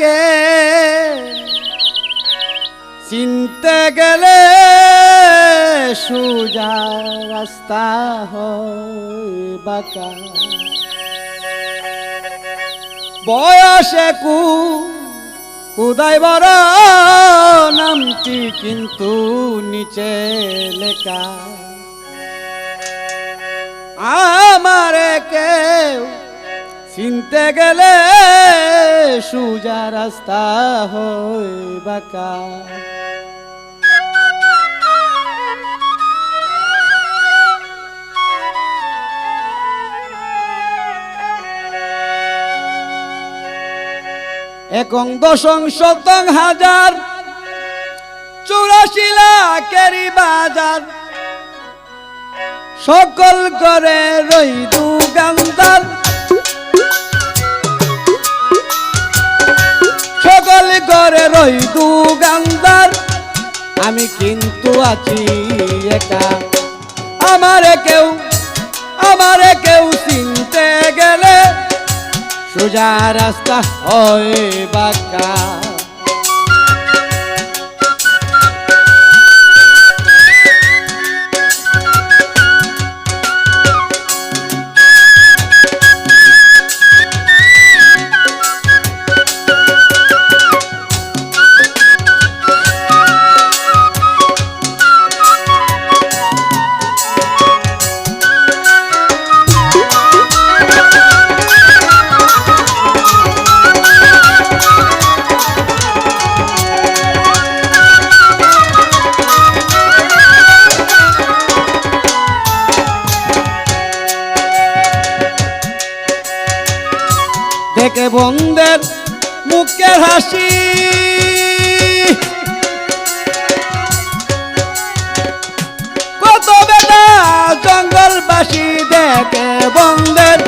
কে চিনতে গেলে সুজা রাস্তা বাঁকা। বয়সে কু বড় নামটি কিন্তু নিচে লেখা। আমারে কেউ চিনতে গেলে সুজা রাস্তা হয় বাঁকা। একং দশং শতং হাজার, চুরাশি লাখেরই বাজার। সকল করে রই দুগান্দার রই রই দুগান্দার আমি কিন্তু আছি একা। আমারে কেউ আমারে কেউ চিনতে গেলে সোজা রাস্তা হয় বাঁকা। দেখে বন্ধের মুখের হাসি। কত বেটা জঙ্গলবাসী দেখে বন্ধের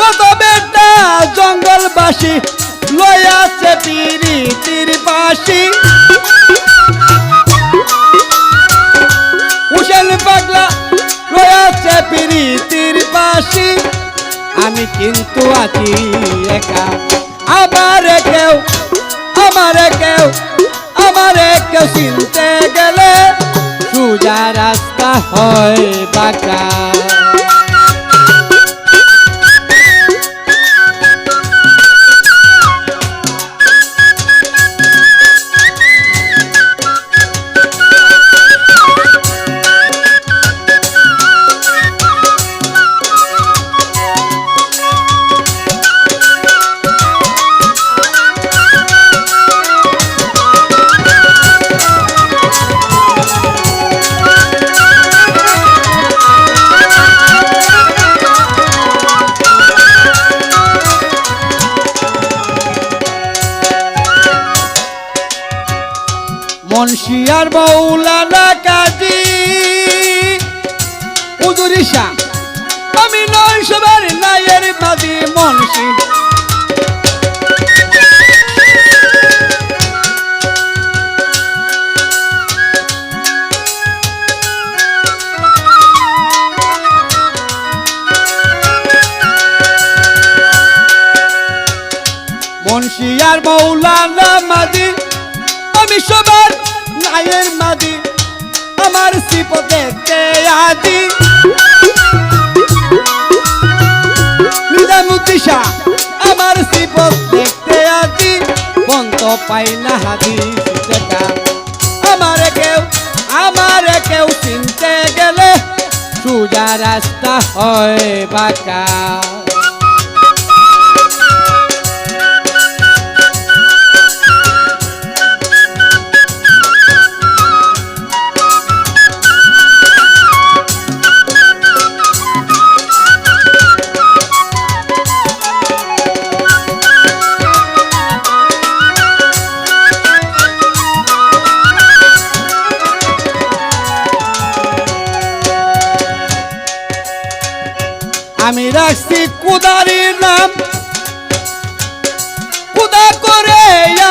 কত বেটা জঙ্গলবাসী লয়াছে তিরি তিরি পাশি পাশি আমি কিন্তু আছি একা। আমার কেউ আমার কেউ আমার কেউ চিনতে গেলে সোজা রাস্তা হয় বাঁকা। মনশিয়ার মৌলানা কাজী। উদুরিশা আমি নয় সবার নায়ের মাদি মনশি মনশিয়ার মৌলানা মাদি আমি সবার নায়ের মাদি আমার সিপ আদি আমার সিপ দেখতে আদি বন্ত পাই না হাদি দেখা আমার কেউ আমার কেউ চিনতে গেলে সুজা রাস্তা হয় বাঁকা।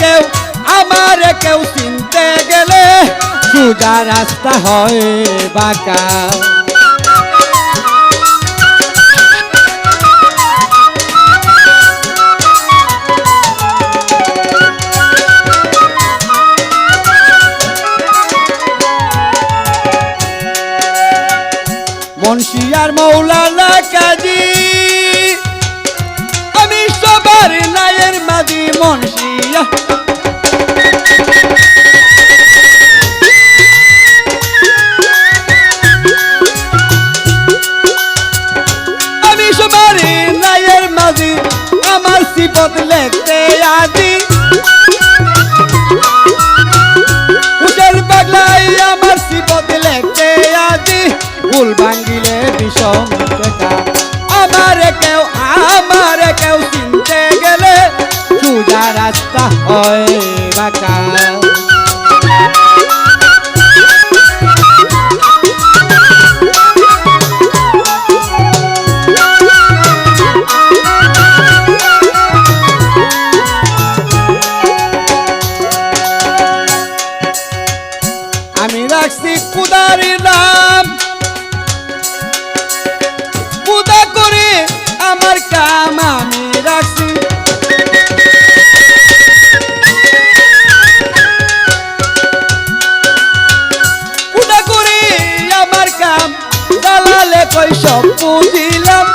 কেউ, আমারে কেউ চিনতে গেলে সুজা রাস্তা হয় বাঁকা। মনশিয়ার মৌলানা কাজী, আমি সবার নায়ের মাঝি মনশিয়া আমি সবার নায়ের মাঝি, আমার সিপত লেখতে আদি উটের পাগলাই আমার সিপত লেখতে আদি ভুল ভাঙ্গিলে বিষম টেকা আমার কেউ আমার কেউ চিনতে গেলে হয় বাঁকা আমি রাখছি কুদারির নাম। পূজা করে আমার কাম আমি রাখছি কই সব বুঝিলাম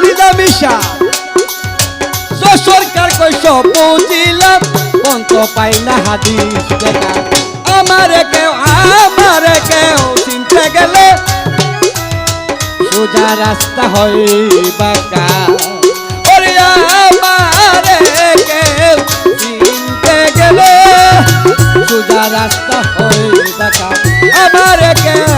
নিজামিশা সরকার কই সব বুঝিলাম অন্ত পাই না হাদিস দেখা আমারে কেউ আমারে কেউ চিনতে গেলে সোজা রাস্তা হয় বাঁকা। ওরে আমারে কেউ রাস্তা হয়ে থাকা আমার কেউ